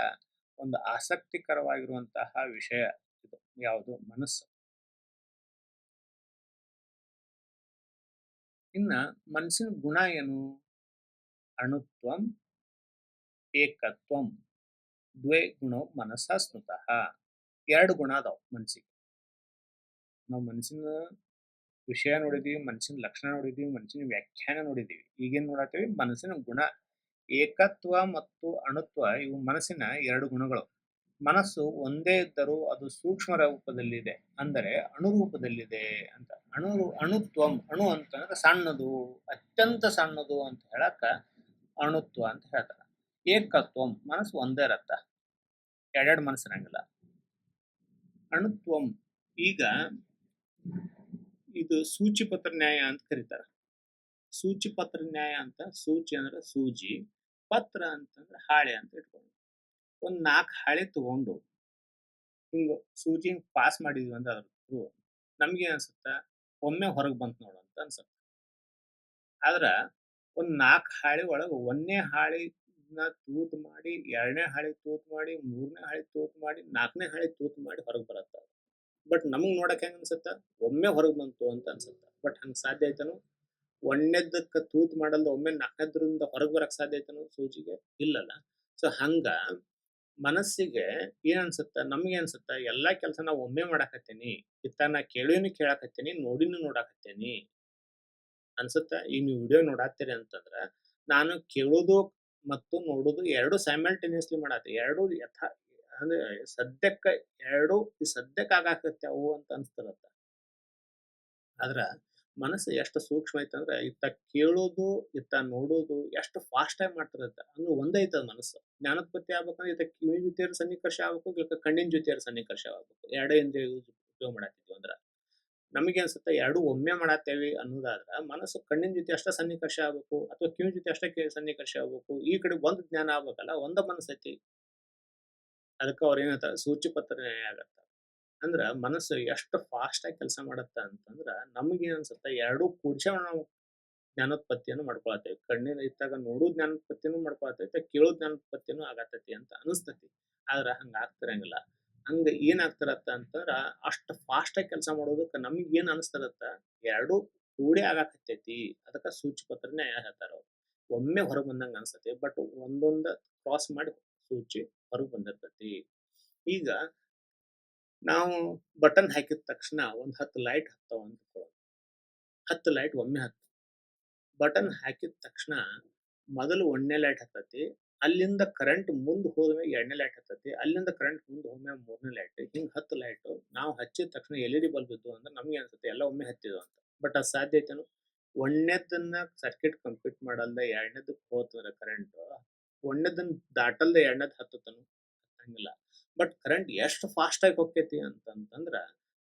ಒಂದು ಆಸಕ್ತಿಕರವಾಗಿರುವಂತಹ ವಿಷಯ. ಯಾವುದು ಮನಸ್ಸು. ಇನ್ನ ಮನಸ್ಸಿನ ಗುಣ ಏನು? ಅಣುತ್ವಂ ಏಕತ್ವಂ ದ್ವೇ ಗುಣ ಮನಸ್ಸ ಸ್ಮೃತಃ. ಎರಡು ಗುಣ ಅದಾವ ಮನಸ್ಸಿಗೆ ನಾವು ಮನಸ್ಸಿನ ವಿಷಯ ನೋಡಿದೀವಿ ಮನಸ್ಸಿನ ಲಕ್ಷಣ ನೋಡಿದೀವಿ ಮನಸ್ಸಿನ ವ್ಯಾಖ್ಯಾನ ನೋಡಿದೀವಿ. ಈಗೇನ್ ನೋಡತ್ತೀವಿ? ಮನಸ್ಸಿನ ಗುಣ ಏಕತ್ವ ಮತ್ತು ಅಣುತ್ವ ಇವು ಮನಸ್ಸಿನ ಎರಡು ಗುಣಗಳು ಮನಸ್ಸು ಒಂದೇ ಇದ್ದರೂ ಅದು ಸೂಕ್ಷ್ಮ ರೂಪದಲ್ಲಿದೆ. ಅಂದರೆ ಅಣು ರೂಪದಲ್ಲಿದೆ ಅಂತ. ಅಣು ಅಣುತ್ವಂ ಅಣು ಅಂತಂದ್ರೆ ಸಣ್ಣದು, ಅತ್ಯಂತ ಸಣ್ಣದು ಅಂತ ಹೇಳಕ್ಕ ಅಣುತ್ವ ಅಂತ ಹೇಳ್ತಾರೆ. ಏಕತ್ವಂ, ಮನಸ್ಸು ಒಂದೇ ಇರತ್ತ. ಎರಡೆರಡು ಮನಸ್ಸಿರಂಗಿಲ್ಲ ಅಣುತ್ವಂ ಈಗ ಇದು ಸೂಚಿಪತ್ರ ನ್ಯಾಯ ಅಂತ ಕರೀತಾರ. ಸೂಚಿಪತ್ರ ನ್ಯಾಯ ಅಂತ, ಸೂಚಿ ಅಂದ್ರೆ ಸೂಜಿ, ಪತ್ರ ಅಂತಂದ್ರೆ ಹಾಳೆ ಅಂತ ಇಟ್ಕೊಂಡು ಒಂದ್ ನಾಲ್ಕು ಹಾಳೆ ತಗೊಂಡು ಹಿಂಗ ಸೂಜಿ ಪಾಸ್ ಮಾಡಿದ್ವಿ ಅಂದ್ರೆ ಅದ್ರ ಥ್ರೂ ನಮ್ಗೆ ಅನ್ಸುತ್ತ ಒಮ್ಮೆ ಹೊರಗೆ ಬಂತು ನೋಡು ಅಂತ ಅನ್ಸುತ್ತೆ. ಆದ್ರೆ ಒಂದು ನಾಲ್ಕು ಹಾಳೆ ಒಳಗೆ ಒಂದನೇ ಹಾಳಿನ ತೂತು ಮಾಡಿ, ಎರಡನೇ ಹಾಳಿ ತೂತು ಮಾಡಿ, ಮೂರನೇ ಹಾಳಿ ತೂತು ಮಾಡಿ ನಾಲ್ಕನೇ ಹಾಳಿ ತೂತು ಮಾಡಿ ಹೊರಗೆ ಬರುತ್ತೆ ಬಟ್ ನಮಗೆ ನೋಡಕ್ಕೆ ಹೆಂಗೆ ಅನ್ಸುತ್ತ? ಒಮ್ಮೆ ಹೊರಗೆ ಬಂತು ಅಂತ ಅನ್ಸುತ್ತೆ. ಬಟ್ ಹಂಗೆ ಸಾಧ್ಯ ಐತನು ಒಂದನೇದಕ್ಕ ತೂತು ಮಾಡಲ್ದ ಒಮ್ಮೆ ನಾಲ್ಕನೇದ್ರಿಂದ ಹೊರಗೆ ಬರಕ್ಕೆ ಸಾಧ್ಯ ಐತನು ಸೂಜಿಗೆ? ಇಲ್ಲಲ್ಲ. ಸೊ ಹಂಗ ಮನಸ್ಸಿಗೆ ಏನ್ ಅನ್ಸುತ್ತ? ನಮ್ಗೆ ಅನ್ಸುತ್ತ, ಎಲ್ಲಾ ಕೆಲಸ ನಾ ಒಮ್ಮೆ ಮಾಡಾಕತ್ತೇನಿ ಇತ್ತ ನಾ ಕೇಳಿನೂ ಕೇಳಾಕತ್ತೇನಿ, ನೋಡಿನೂ ನೋಡಾಕತ್ತೇನಿ. ಅನ್ಸುತ್ತ? ಈ ನೀವು ವಿಡಿಯೋ ನೋಡಾತ್ತೀರಿ ಅಂತಂದ್ರ, ನಾನು ಕೇಳೋದು ಮತ್ತು ನೋಡೋದು ಎರಡು ಸೈಮಲ್ಟೇನಿಯಸ್ಲಿ ಮಾಡತ್ತೆ. ಎರಡು ಯಥಾ, ಅಂದ್ರೆ ಸದ್ಯಕ್ಕ ಎರಡು ಈ ಸದ್ಯಕ್ಕೆ ಅವು ಅಂತ ಅನ್ಸ್ತದತ್ತ ಆದ್ರ ಮನಸ್ಸು ಎಷ್ಟು ಸೂಕ್ಷ್ಮ ಐತಂದ್ರೆ ಇತ್ತ ಕೇಳೋದು, ಇತ್ತ ನೋಡೋದು ಎಷ್ಟು ಫಾಸ್ಟ್ ಆಗಿ ಮಾಡ್ತಿರತ್ತ ಅಂದ್ರೆ ಒಂದೇ ಐತದ ಮನಸ್ಸು. ಜ್ಞಾನೋತ್ಪತ್ತಿ ಆಗ್ಬೇಕಂದ್ರೆ ಇತ್ತ ಕಿವಿ ಜೊತೆಯರ ಸನ್ನಿಕರ್ಷ ಆಗ್ಬೇಕು ಇಲ್ಲ ಕಣ್ಣಿನ ಜೊತೆಯರ ಸನ್ನಿಕರ್ಷ ಆಗ್ಬೇಕು. ಎರಡೇ ಇಂದ್ರಿಯ ಉಪಯೋಗ ಮಾಡತ್ತಿದ್ವಿ ಅಂದ್ರ. ನಮಗೆ ಅನ್ಸುತ್ತೆ ಎರಡು ಒಮ್ಮೆ ಮಾಡತ್ತೇವಿ ಅನ್ನೋದಾದ್ರ ಮನಸ್ಸು ಕಣ್ಣಿನ ಜೊತೆ ಅಷ್ಟ ಸನ್ನಿಕರ್ಷ ಆಗ್ಬೇಕು ಅಥವಾ ಕಿವಿ ಜೊತೆ ಅಷ್ಟೇ ಸನ್ನಿಕರ್ಷ ಆಗ್ಬೇಕು. ಈ ಕಡೆ ಒಂದು ಜ್ಞಾನ ಆಗ್ಬೇಕಲ್ಲ, ಒಂದ ಮನಸ್ಸೈತಿ. ಅದಕ್ಕೆ ಅವ್ರ ಸೂಚಿ ಪತ್ರ ಆಗತ್ತ. ಅಂದ್ರ ಮನಸ್ಸು ಎಷ್ಟು ಫಾಸ್ಟ್ ಆಗಿ ಕೆಲಸ ಮಾಡತ್ತ ಅಂತಂದ್ರ ನಮ್ಗೆ ಅನ್ಸುತ್ತ, ಎರಡೂ ಕೂಡ್ಸ ನಾವು ಜ್ಞಾನೋತ್ಪತ್ತಿಯನ್ನು ಮಾಡ್ಕೊಳತ್ತೇವೆ. ಕಣ್ಣಿನ ಇತ್ತಾಗ ನೋಡೋ ಜ್ಞಾನೋತ್ಪತ್ತಿನೂ ಮಾಡ್ಕೊಳತೈತೆ ಕೇಳೋ ಜ್ಞಾನೋತ್ಪತ್ತಿನೂ ಆಗತೈತಿ ಅಂತ ಅನಿಸ್ತತಿ. ಆದ್ರ ಹಂಗ ಆಗ್ತಿರಂಗಿಲ್ಲ. ಹಂಗ ಏನ್ ಆಗ್ತಿರತ್ತ ಅಂತಂದ್ರ ಅಷ್ಟು ಫಾಸ್ಟ್ ಆಗಿ ಕೆಲಸ ಮಾಡೋದಕ್ಕೆ ನಮ್ಗೆ ಏನ್ ಅನಿಸ್ತಿರತ್ತ ಎರಡು ಕೂಡಿ ಆಗಾಕತ್ತೈತಿ. ಅದಕ್ಕ ಸೂಚಿ ಪತ್ರ ನ್ಯಾಯ ಹೇಳ್ತಾರ ಅವ್ರು. ಒಮ್ಮೆ ಹೊರಗೆ ಬಂದಂಗ ಅನ್ಸತ್ತೆ, ಬಟ್ ಒಂದೊಂದ ಕ್ರಾಸ್ ಮಾಡಿ ಸೂಚಿ ಹೊರಗೆ ಬಂದಿರ್ತತಿ. ಈಗ ನಾವು ಬಟನ್ ಹಾಕಿದ ತಕ್ಷಣ ಒಂದು ಹತ್ತು ಲೈಟ್ ಹತ್ತಾವ ಅಂದ್ಕೊಳ್ಳೋದು. ಹತ್ತು ಲೈಟ್ ಒಮ್ಮೆ ಹತ್ತ. ಬಟನ್ ಹಾಕಿದ ತಕ್ಷಣ ಮೊದಲು ಒಂದನೇ ಲೈಟ್ ಹತ್ತತಿ, ಅಲ್ಲಿಂದ ಕರೆಂಟ್ ಮುಂದೆ ಹೋದ್ಮೇಲೆ ಎರಡನೇ ಲೈಟ್ ಹತ್ತತಿ, ಅಲ್ಲಿಂದ ಕರೆಂಟ್ ಮುಂದೆ ಹೋದ್ಮೇಲೆ ಮೂರನೇ ಲೈಟ್ ಹಿಂಗೆ ಹತ್ತು ಲೈಟ್ ನಾವು ಹಚ್ಚಿದ ತಕ್ಷಣ ಎಲ್ ಇ ಡಿ ಬಲ್ಬ್ ಇದ್ದು ಅಂದ್ರೆ ನಮ್ಗೆ ಅನ್ಸುತ್ತೆ ಎಲ್ಲ ಒಮ್ಮೆ ಹತ್ತಿದ್ವು ಅಂತ. ಬಟ್ ಅದು ಸಾಧ್ಯ ಐತೇನು? ಒಂದನೇದನ್ನ ಸರ್ಕಿಟ್ ಕಂಪ್ಲೀಟ್ ಮಾಡಲ್ದ ಎರಡನೇದಕ್ಕೆ ಹೋತಂದ್ರೆ ಕರೆಂಟ್ ಒಂದನೇದನ್ನ ದಾಟಲ್ದ ಎರಡನೇದ್ ಹತ್ತತನು? ಹತ್ತಂಗಿಲ್ಲ ಬಟ್ ಕರೆಂಟ್ ಎಷ್ಟು ಫಾಸ್ಟ್ ಆಗಿ ಹೋಗ್ತೈತಿ ಅಂತಂತಂದ್ರ,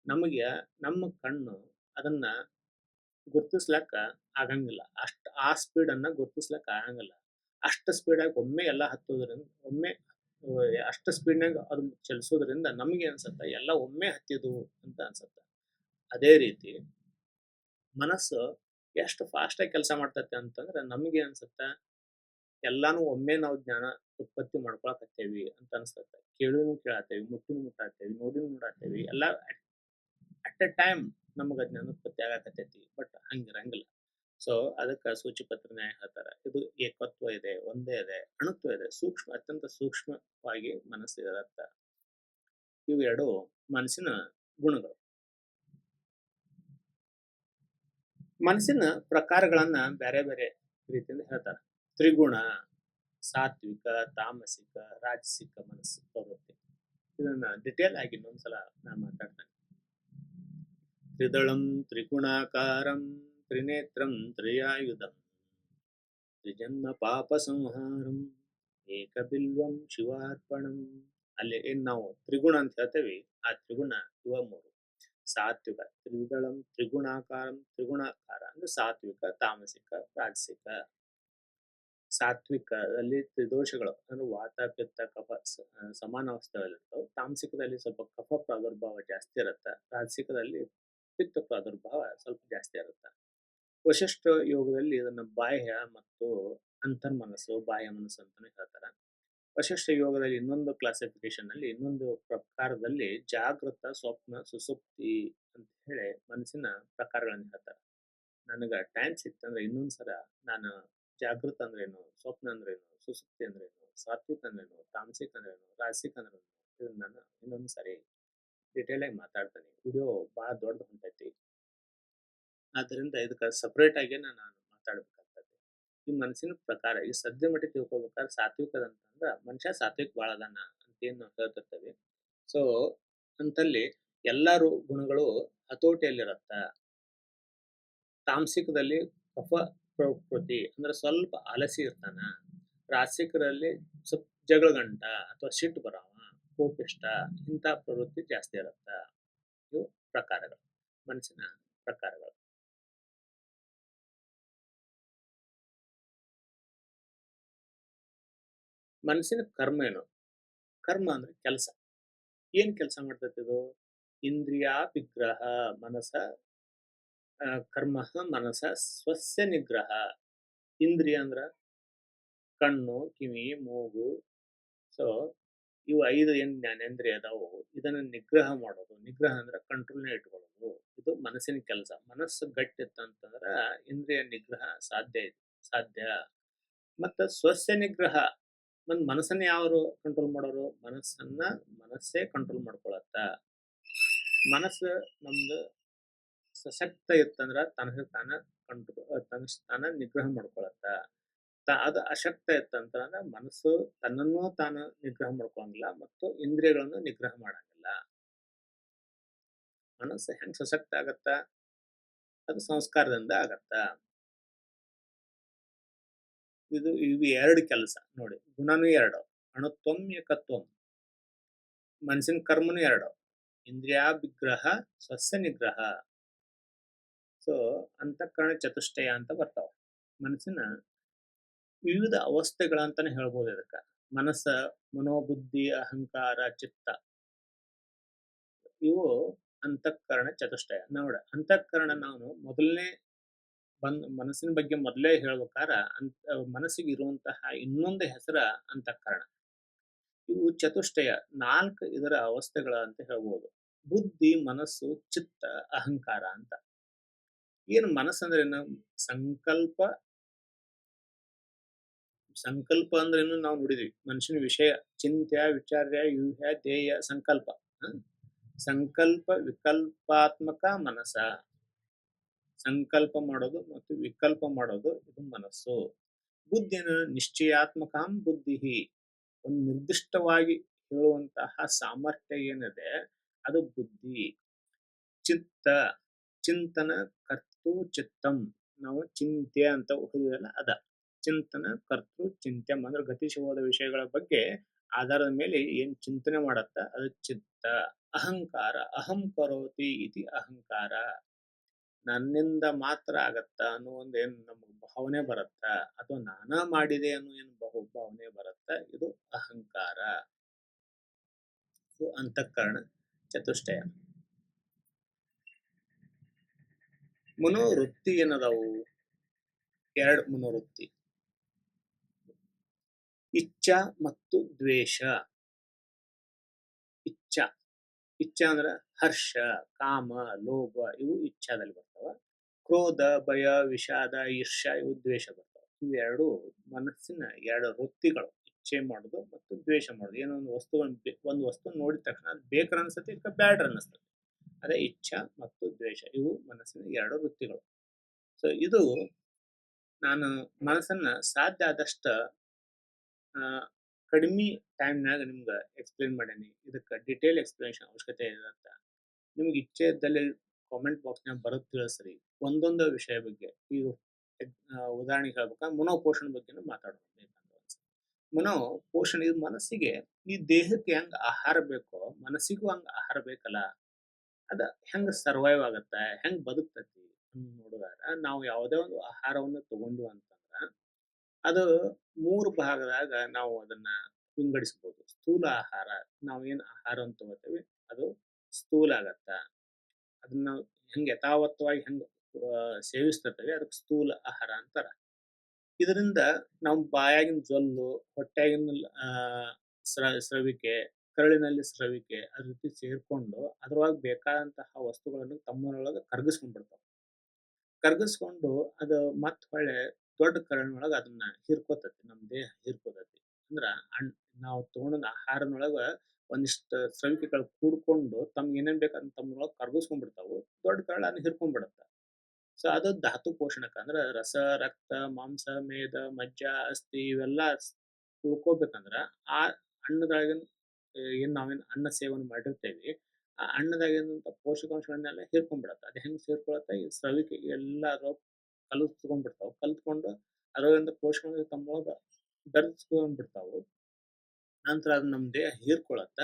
ನಮಗೆ ನಮ್ಮ ಕಣ್ಣು ಅದನ್ನ ಗುರ್ತಿಸ್ಲಕ್ಕ ಆಗಂಗಿಲ್ಲ. ಅಷ್ಟ್ ಆ ಸ್ಪೀಡ್ ಅನ್ನ ಗುರ್ತಿಸ್ಲಕ್ಕ ಆಗಂಗಿಲ್ಲ. ಅಷ್ಟು ಸ್ಪೀಡ್ ಆಗಿ ಒಮ್ಮೆ ಎಲ್ಲ ಹತ್ತೋದ್ರಿಂದ, ಒಮ್ಮೆ ಅಷ್ಟು ಸ್ಪೀಡ್ನಾಗ ಅದು ಚಲಿಸೋದ್ರಿಂದ ನಮಗೆ ಅನ್ಸತ್ತ ಎಲ್ಲ ಒಮ್ಮೆ ಹತ್ತಿದು ಅಂತ ಅನ್ಸತ್ತ. ಅದೇ ರೀತಿ ಮನಸ್ಸು ಎಷ್ಟು ಫಾಸ್ಟ್ ಆಗಿ ಕೆಲಸ ಮಾಡ್ತೈತೆ ಅಂತಂದ್ರೆ ನಮಗೆ ಅನ್ಸತ್ತ ಎಲ್ಲಾನು ಒಮ್ಮೆ ನಾವು ಜ್ಞಾನ ಉತ್ಪತ್ತಿ ಮಾಡ್ಕೊಳಕತ್ತೇವಿ ಅಂತ ಅನ್ಸ್ತೈತೆ. ಕೇಳಿನೂ ಕೇಳತ್ತೇವಿ ಮುಟ್ಟಿನೂ ಮುಟ್ಟಾತೇವಿ ನೋಡಿನೂ ನೋಡತ್ತೇವಿ ಎಲ್ಲ ಅಟ್ ಎ ಟೈಮ್ ನಮಗ ಜ್ಞಾನೋತ್ಪತ್ತಿ ಆಗಾಕತ್ತೈತಿ ಬಟ್ ಹಂಗಿರಂಗಿಲ್ಲ. ಸೊ ಅದಕ್ಕೆ ಸೂಚಿಪತ್ರ ನ್ಯಾಯ ಹೇಳ್ತಾರ? ಇದು ಏಕತ್ವ ಇದೆ ಒಂದೇ ಇದೆ ಅಣುತ್ವ ಇದೆ ಸೂಕ್ಷ್ಮ ಅತ್ಯಂತ ಸೂಕ್ಷ್ಮವಾಗಿ ಮನಸ್ಸಿರತ್ತ ಇವೆರಡು ಮನಸ್ಸಿನ ಗುಣಗಳು. ಮನಸ್ಸಿನ ಪ್ರಕಾರಗಳನ್ನ ಬೇರೆ ಬೇರೆ ರೀತಿಯಿಂದ ಹೇಳ್ತಾರ. ತ್ರಿಗುಣ, ಸಾತ್ವಿಕ, ತಾಮಸಿಕ, ರಾಜಸಿಕ ಮನಸ್ಸು ಪ್ರವೃತ್ತಿ ಇದನ್ನ ಡಿಟೇಲ್ ಆಗಿ ಇನ್ನೊಂದ್ಸಲ ನಾನು ಮಾತಾಡ್ತೇನೆ. ತ್ರಿದಳಂ, ತ್ರಿಗುಣಾಕಾರಂ, ತ್ರಿನೇತ್ರಂ, ತ್ರಿಯಾಯುಧಂ, ತ್ರಿಜನ್ಮ ಪಾಪ ಸಂಹಾರಂ, ಏಕಬಿಲ್ವಂ ಶಿವಾರ್ಪಣಂ. ಅಲ್ಲಿ ಏನ್ ನಾವು ತ್ರಿಗುಣ ಅಂತ ಹೇಳ್ತೇವೆ, ಆ ತ್ರಿಗುಣ ಇವ ಮೂರು. ಸಾತ್ವಿಕ, ತ್ರಿದಳಂ, ತ್ರಿಗುಣಾಕಾರಂ, ತ್ರಿಗುಣಾಕಾರ ಅಂದ್ರೆ ಸಾತ್ವಿಕ, ತಾಮಸಿಕ, ರಾಜಸಿಕ. ಸಾತ್ವಿಕದಲ್ಲಿ ತ್ರಿದೋಷಗಳು, ಅಂದ್ರೆ ವಾತ ಪಿತ್ತ ಕಫ ಸಮಾನ ತಾಂಸಿಕದಲ್ಲಿ ತಾಮಸಿಕದಲ್ಲಿ ಸ್ವಲ್ಪ ಕಫ ಪ್ರಾದುರ್ಭಾವ ಜಾಸ್ತಿ ಇರುತ್ತೆ. ರಾಜಸಿಕದಲ್ಲಿ ಪಿತ್ತ ಪ್ರಾದುರ್ಭಾವ ಸ್ವಲ್ಪ ಜಾಸ್ತಿ ಇರುತ್ತೆ. ವಶಿಷ್ಠ ಯೋಗದಲ್ಲಿ ಇದನ್ನ ಬಾಹ್ಯ ಮತ್ತು ಅಂತರ್ಮನಸ್ಸು, ಬಾಹ್ಯ ಮನಸ್ಸು ಅಂತಾನೆ ಹೇಳ್ತಾರೆ. ವಶಿಷ್ಠ ಯೋಗದಲ್ಲಿ ಇನ್ನೊಂದು ಕ್ಲಾಸಿಫಿಕೇಶನ್ ಅಲ್ಲಿ ಇನ್ನೊಂದು ಪ್ರಕಾರದಲ್ಲಿ ಜಾಗೃತ, ಸ್ವಪ್ನ ಸುಸುಪ್ತಿ ಅಂತ ಹೇಳಿ ಮನಸ್ಸಿನ ಪ್ರಕಾರಗಳನ್ನು ಹೇಳ್ತಾರೆ. ನನಗೆ ಟೈಮ್ ಸಿಕ್ತಂದ್ರೆ ಇನ್ನೊಂದ್ಸಲ ನಾನು ಜಾಗೃತ ಅಂದ್ರೇನು, ಸ್ವಪ್ನ ಅಂದ್ರೇನು ಸುಸುಪ್ತಿ ಅಂದ್ರೇನು, ಸಾತ್ವಿಕ ಅಂದ್ರೇನು, ತಾಮಸಿಕ ಅಂದ್ರೇನು ರಾಜಸಿಕ ಅಂದ್ರೇನು, ಇದನ್ನ ನಾನು ಇನ್ನೊಂದು ಸಾರಿ ಡಿಟೇಲ್ ಆಗಿ ಮಾತಾಡ್ತೇನೆ. ವಿಡಿಯೋ ಬಹಳ ದೊಡ್ಡದು ಹೊಂಟೈತಿ. ಆದ್ದರಿಂದ ಇದಕ್ಕೆ ಸಪ್ರೇಟ್ ಆಗಿ ನಾನು ಮಾತಾಡ್ಬೇಕಾಗ್ತದೆ. ಈ ಮನಸ್ಸಿನ ಪ್ರಕಾರ, ಈ ಸದ್ಯ ಮಟ್ಟಿಗೆ ತಿಳ್ಕೊಬೇಕಾದ್ರೆ ಸಾತ್ವಿಕದ ಅಂತಂದ್ರೆ ಮನುಷ್ಯ ಸಾತ್ವಿಕ ಬಾಳ ಅದಾನ ಅಂತ ಏನ್ ನಾವು ಹೇಳ್ತಿರ್ತೇವೆ. ಸೊ ಅಂತಲ್ಲಿ ಎಲ್ಲಾರು ಗುಣಗಳು ಹತೋಟಿಯಲ್ಲಿರತ್ತ. ತಾಮಸಿಕದಲ್ಲಿ ಕಫ ಪ್ರಕೃತಿ ಅಂದ್ರೆ ಸ್ವಲ್ಪ ಆಲಸಿ ಇರ್ತಾನ ರಾಸಿಕರಲ್ಲಿ ಸ್ವಲ್ಪ ಜಗಳಗಂಟ ಅಥವಾ ಸಿಟ್ಟು ಬರವ ಕೋಪಿಷ್ಟ ಇಂಥ ಪ್ರವೃತ್ತಿ ಜಾಸ್ತಿ ಇರತ್ತ. ಇವು ಪ್ರಕಾರಗಳು ಮನಸ್ಸಿನ ಪ್ರಕಾರಗಳು. ಮನಸ್ಸಿನ ಕರ್ಮ ಏನು? ಕರ್ಮ ಅಂದ್ರೆ ಕೆಲಸ. ಏನ್ ಕೆಲಸ ಮಾಡ್ತೈತಿ ಇದು? ಇಂದ್ರಿಯ ವಿಗ್ರಹ ಮನಸ ಆ, ಕರ್ಮ ಮನಸ ಸ್ವಸ್ಯ ನಿಗ್ರಹ. ಇಂದ್ರಿಯ ಅಂದ್ರ ಕಣ್ಣು, ಕಿವಿ, ಮೂಗು. ಸೊ ಇವು ಐದು ಏನ್ ಜ್ಞಾನೇಂದ್ರಿಯ ಅದಾವು. ಇದನ್ನ ನಿಗ್ರಹ ಮಾಡೋದು. ನಿಗ್ರಹ ಅಂದ್ರೆ ಕಂಟ್ರೋಲ್ನ ಇಟ್ಕೊಳ್ಳೋದು. ಇದು ಮನಸ್ಸಿನ ಕೆಲಸ. ಮನಸ್ಸು ಗಟ್ಟಿತ್ತಂತಂದ್ರ ಇಂದ್ರಿಯ ನಿಗ್ರಹ ಸಾಧ್ಯ ಸಾಧ್ಯ. ಮತ್ತ ಸ್ವಸ್ಯ ನಿಗ್ರಹ. ಮತ್ ಮನಸ್ಸನ್ನ ಯಾರು ಕಂಟ್ರೋಲ್ ಮಾಡೋರು? ಮನಸ್ಸನ್ನ ಮನಸ್ಸೇ ಕಂಟ್ರೋಲ್ ಮಾಡ್ಕೊಳತ್ತ. ಮನಸ್ಸು ನಮ್ದು ಸಶಕ್ತ ಇತ್ತಂದ್ರ ತನ್ನ ತಾನ ಕಂಟ್ರೋ ತನ್ನ ತಾನ ನಿಗ್ರಹ ಮಾಡ್ಕೊಳತ್ತ. ಅದು ಅಶಕ್ತ ಇತ್ತಂತಂದ್ರ ಮನಸ್ಸು ತನ್ನನ್ನು ತಾನು ನಿಗ್ರಹ ಮಾಡ್ಕೊಳಂಗಿಲ್ಲ ಮತ್ತು ಇಂದ್ರಿಯಗಳನ್ನು ನಿಗ್ರಹ ಮಾಡಂಗಿಲ್ಲ. ಮನಸ್ಸು ಹೆಂಗ್ ಸಶಕ್ತ ಆಗತ್ತ? ಅದು ಸಂಸ್ಕಾರದಿಂದ ಆಗತ್ತ. ಇದು, ಇವು ಎರಡು ಕೆಲಸ ನೋಡಿ. ಗುಣನೂ ಎರಡು ಅಣುತ್ವಂ ಏಕತ್ವಂ ಮನಸ್ಸಿನ ಕರ್ಮನು ಎರಡು ಇಂದ್ರಿಯ ವಿಗ್ರಹ ಸ್ವಸ್ಯ ನಿಗ್ರಹ ಸೊ, ಅಂತಃಕರಣ ಚತುಷ್ಟಯ ಅಂತ ಬರ್ತಾವ. ಮನಸ್ಸಿನ ವಿವಿಧ ಅವಸ್ಥೆಗಳಂತಾನೆ ಹೇಳ್ಬೋದು ಇದಕ್ಕ. ಮನಸ್ಸ, ಮನೋಬುದ್ಧಿ, ಅಹಂಕಾರ, ಚಿತ್ತ. ಇವು ಅಂತಃಕರಣ ಚತುಷ್ಟಯ. ನೋಡ, ಅಂತಃಕರಣ ನಾನು ಮೊದಲನೇ ಬಂದ್, ಮನಸ್ಸಿನ ಬಗ್ಗೆ ಮೊದಲೇ ಹೇಳ್ಬೇಕಾರ, ಅಂತ ಮನಸ್ಸಿಗೆ ಇರುವಂತಹ ಇನ್ನೊಂದು ಹೆಸರ ಅಂತಃಕರಣ. ಇವು ಚತುಷ್ಟಯ, ನಾಲ್ಕು ಇದರ ಅವಸ್ಥೆಗಳ ಅಂತ ಹೇಳ್ಬೋದು. ಬುದ್ಧಿ, ಮನಸ್ಸು, ಚಿತ್ತ, ಅಹಂಕಾರ ಅಂತ. ಏನು ಮನಸ್ಸಂದ್ರೇನು ಸಂಕಲ್ಪ. ಸಂಕಲ್ಪ ಅಂದ್ರೇನು ನಾವು ನೋಡಿದ್ವಿ, ಮನುಷ್ಯನ ವಿಷಯ, ಚಿಂತ್ಯ, ವಿಚಾರ್ಯ ಯೂಹ್ಯ ಧ್ಯೇಯ, ಸಂಕಲ್ಪ? ಸಂಕಲ್ಪ ವಿಕಲ್ಪಾತ್ಮಕ ಮನಸ್ಸ. ಸಂಕಲ್ಪ ಮಾಡೋದು ಮತ್ತು ವಿಕಲ್ಪ ಮಾಡೋದು ಇದು ಮನಸ್ಸು. ಬುದ್ಧಿಯನ್ನು ನಿಶ್ಚಯಾತ್ಮಕಾಂ ಬುದ್ಧಿ ಒಂದು ನಿರ್ದಿಷ್ಟವಾಗಿ ಹೇಳುವಂತಹ ಸಾಮರ್ಥ್ಯ ಏನಿದೆ, ಅದು ಬುದ್ಧಿ. ಚಿತ್ತ, ಚಿಂತನ, ಕರ್ತು ಚಿತ್ತಂ. ನಾವು ಚಿಂತೆ ಅಂತ ಓದಿದಲ್ಲ ಅದ. ಚಿಂತನ, ಕರ್ತೃ, ಚಿಂತ್ಯಂ ಅಂದ್ರೆ ಗತಿಶವಾದ ವಿಷಯಗಳ ಬಗ್ಗೆ ಆಧಾರದ ಮೇಲೆ ಏನ್ ಚಿಂತನೆ ಮಾಡತ್ತ? ಅದು ಚಿತ್ತ, ಅಹಂಕಾರ, ಅಹಂ ಕರೋತಿ ಇತಿ ಅಹಂಕಾರ. ನನ್ನಿಂದ ಮಾತ್ರ ಆಗತ್ತ ಅನ್ನೋ ಒಂದು ಏನ್ ನಮ್ಗೆ ಭಾವನೆ ಬರತ್ತ? ಅಥವಾ ನಾನಾ ಮಾಡಿದೆ ಅನ್ನೋ ಏನು ಬಹು ಭಾವನೆ ಬರತ್ತ? ಇದು ಅಹಂಕಾರ. ಅಂತಃಕರಣ ಚತುಷ್ಟಯ. ಮನೋವೃತ್ತಿ ಏನದಾವು ಎರಡು ಮನೋವೃತ್ತಿ. ಇಚ್ಛಾ ಮತ್ತು ದ್ವೇಷ. ಇಚ್ಛಾ. ಇಚ್ಛಾ ಅಂದ್ರ ಹರ್ಷ, ಕಾಮ, ಲೋಭ, ಇವು ಇಚ್ಛಾದಲ್ಲಿ ಬರ್ತಾವ. ಕ್ರೋಧ, ಭಯ, ವಿಷಾದ ಈರ್ಷ ಇವು ದ್ವೇಷ ಬರ್ತಾವ. ಇವೆರಡು ಮನಸ್ಸಿನ ಎರಡು ವೃತ್ತಿಗಳು. ಇಚ್ಛೆ ಮಾಡೋದು ಮತ್ತು ದ್ವೇಷ ಮಾಡೋದು. ಏನೋ ಒಂದು ವಸ್ತು ಒಂದು ವಸ್ತು ನೋಡಿದ ತಕ್ಷಣ ಬೇಕ್ರ ಅನ್ಸತ್ತೆ ಬ್ಯಾಡ್ರ ಅನಿಸ್ತದೆ ಅದೇ ಇಚ್ಛಾ ಮತ್ತು ದ್ವೇಷ, ಇವು ಮನಸ್ಸಿನ ಎರಡು ವೃತ್ತಿಗಳು. ಸೊ ಇದು ನಾನು ಮನಸ್ಸನ್ನ ಸಾಧ್ಯ ಆದಷ್ಟ ಕಡಿಮೆ ಟೈಮ್ನಾಗ ನಿಮ್ಗೆ ಎಕ್ಸ್ಪ್ಲೇನ್ ಮಾಡೇನಿ. ಇದಕ್ಕೆ ಡಿಟೇಲ್ ಎಕ್ಸ್ಪ್ಲನೇಷನ್ ಅವಶ್ಯಕತೆ ಇದೆ ಅಂತ. ನಿಮ್ಗೆ ಇಚ್ಛೆ ಇದ್ದಲ್ಲಿ ಕಾಮೆಂಟ್ ಬಾಕ್ಸ್ನಾಗ ಬರೋದು ತಿಳಿಸ್ರಿ. ಒಂದೊಂದು ವಿಷಯ ಬಗ್ಗೆ ಈಗ ಉದಾಹರಣೆಗೆ ಹೇಳ್ಬೇಕಾ ಮನೋ ಪೋಷಣ ಬಗ್ಗೆನೂ ಅನ್ಸುತ್ತೆ. ಮನೋ ಪೋಷಣ ಇದು ಮನಸ್ಸಿಗೆ, ಈ ದೇಹಕ್ಕೆ ಹೆಂಗ್ ಆಹಾರ ಬೇಕೋ, ಮನಸ್ಸಿಗೂ ಹಂಗ ಆಹಾರ ಬೇಕಲ್ಲ. ಅದ ಹೆಂಗ್ ಸರ್ವೈವ್ ಆಗತ್ತ ಹೆಂಗ್ ಬದುಕ್ತತಿ ಅಂತ ನೋಡಿದಾಗ ನಾವು ಯಾವುದೇ ಒಂದು ಆಹಾರವನ್ನು ತಗೊಂಡು ಅಂತಂದ್ರ ಅದು ಮೂರು ಭಾಗದಾಗ ನಾವು ಅದನ್ನ ವಿಂಗಡಿಸ್ಬೋದು. ಸ್ಥೂಲ ಆಹಾರ ನಾವು ಏನ್ ಆಹಾರವನ್ನು ತಗೋತೇವೆ ಅದು ಸ್ಥೂಲ ಆಗತ್ತ. ಅದನ್ನ ಹೆಂಗ್ ಯಥಾವತ್ತವಾಗಿ ಹೆಂಗ್ ಸೇವಿಸ್ತಿರ್ತೇವೆ ಅದಕ್ಕೆ ಸ್ಥೂಲ ಆಹಾರ ಅಂತಾರ. ಇದರಿಂದ ನಾವು ಬಾಯಾಗಿನ ಜೊಲ್ಲು ಹೊಟ್ಟೆಯಾಗಿನ ಸ್ರವಿಕೆ ಕರಳಿನಲ್ಲಿ ಸ್ರವಿಕೆ ಅದ್ರ ರೀತಿ ಸೇರ್ಕೊಂಡು ಅದ್ರೊಳಗೆ ಬೇಕಾದಂತಹ ವಸ್ತುಗಳನ್ನು ತಮ್ಮನೊಳಗೆ ಕರ್ಗಿಸ್ಕೊಂಡ್ಬಿಡ್ತಾವೆ. ಕರ್ಗಿಸ್ಕೊಂಡು ಅದು ಮತ್ತೆ ಹೊಳೆ ದೊಡ್ಡ ಕರಳಿನೊಳಗೆ ಅದನ್ನ ಹೀರ್ಕೋತತಿ ನಮ್ಮ ದೇಹ ಹೀರ್ಕೋತತಿ. ಅಂದ್ರ ನಾವು ತಗೊಂಡ ಆಹಾರನೊಳಗ ಒಂದಿಷ್ಟು ಸ್ರವಿಕೆಗಳು ಕೂಡ್ಕೊಂಡು ತಮ್ಗೆ ಏನೇನ್ ಬೇಕಂತ ತಮ್ಮನೊಳಗೆ ಕರ್ಗಿಸ್ಕೊಂಡ್ಬಿಡ್ತಾವು, ದೊಡ್ಡ ಕರಳ ಅದನ್ನ ಹಿರ್ಕೊಂಡ್ಬಿಡತ್ತ. ಸೊ ಅದು ಧಾತು ಪೋಷಣಕ್ಕೆ ಅಂದ್ರೆ ರಸ, ರಕ್ತ, ಮಾಂಸ, ಮೇದ, ಮಜ್ಜ, ಅಸ್ಥಿ ಇವೆಲ್ಲ ಉಳ್ಕೋಬೇಕಂದ್ರ ಆ ಅನ್ನದಾಗಿನ ಏನ್ ನಾವೇನ್ ಅನ್ನ ಸೇವನೆ ಮಾಡಿರ್ತೇವಿ. ಆ ಅನ್ನದಾಗಿನಂತ ಪೋಷಕಾಂಶಗಳನ್ನೆಲ್ಲ ಹೀರ್ಕೊಂಡ್ಬಿಡತ್ತೆ ಅದು ಹೆಂಗ್ ಸೇರ್ಕೊಳತ್ತೆ? ಈ ಸ್ರವಿಕೆ ರೋಗ ಕಲಿತ್ಕೊಂಡ್ಬಿಡ್ತಾವ ಕಲ್ತ್ಕೊಂಡು ಅದರಿಂದ ಪೋಷಕಾಂಶ ತಮ್ಮೊಳಗ ಬೆರೆಸ್ಕೊಂಡ್ಬಿಡ್ತಾವು. ನಂತರ ಅದು ನಮ್ಮ ದೇಹ ಹೀರ್ಕೊಳತ್ತ.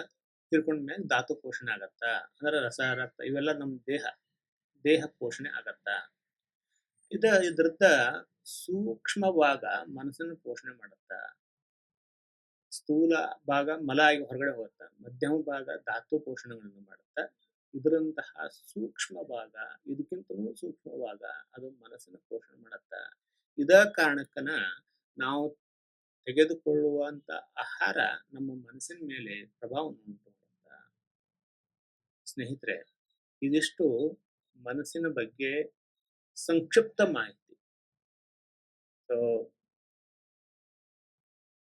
ಹೀರ್ಕೊಂಡ ಮೇಲೆ ಧಾತು ಪೋಷಣೆ ಆಗತ್ತ. ಅಂದ್ರೆ ರಸ, ರಕ್ತ ಇವೆಲ್ಲ ನಮ್ಮ ದೇಹ ದೇಹ ಪೋಷಣೆ ಆಗತ್ತ. ಇದ ಇದ್ರದ್ದ ಸೂಕ್ಷ್ಮವಾಗ ಮನಸ್ಸನ್ನು ಪೋಷಣೆ ಮಾಡತ್ತ. ಸ್ಥೂಲ ಭಾಗ ಮಲ ಆಗಿ ಹೊರಗಡೆ ಹೋಗುತ್ತ. ಮಧ್ಯಮ ಭಾಗ ಧಾತು ಪೋಷಣಗಳನ್ನು ಮಾಡುತ್ತ. ಇದರಂತಹ ಸೂಕ್ಷ್ಮ ಭಾಗ, ಇದಕ್ಕಿಂತಲೂ ಸೂಕ್ಷ್ಮ ಭಾಗ, ಅದು ಮನಸ್ಸಿನ ಪೋಷಣೆ ಮಾಡತ್ತ. ಇದ ಕಾರಣಕ್ಕನ ನಾವು ತೆಗೆದುಕೊಳ್ಳುವಂತ ಆಹಾರ ನಮ್ಮ ಮನಸ್ಸಿನ ಮೇಲೆ ಪ್ರಭಾವವನ್ನು ಉಂಟು ಸ್ನೇಹಿತರೆ, ಇದಿಷ್ಟು ಮನಸ್ಸಿನ ಬಗ್ಗೆ ಸಂಕ್ಷಿಪ್ತ ಮಾಹಿತಿ. ಸೊ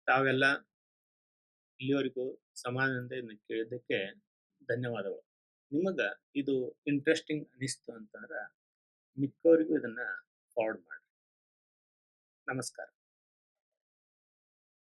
ತಾವೆಲ್ಲ ಇಲ್ಲಿವರೆಗೂ ಸಮಾಧಾನದಿಂದ ಕೇಳಿದ್ದಕ್ಕೆ ಧನ್ಯವಾದಗಳು. ನಿಮಗೆ ಇದು ಇಂಟ್ರೆಸ್ಟಿಂಗ್ ಅನಿಸ್ತು ಅಂತಂದ್ರೆ ಮಿಕ್ಕವರಿಗೂ ಇದನ್ನ ಫಾರ್ವರ್ಡ್ ಮಾಡಿ ನಮಸ್ಕಾರ.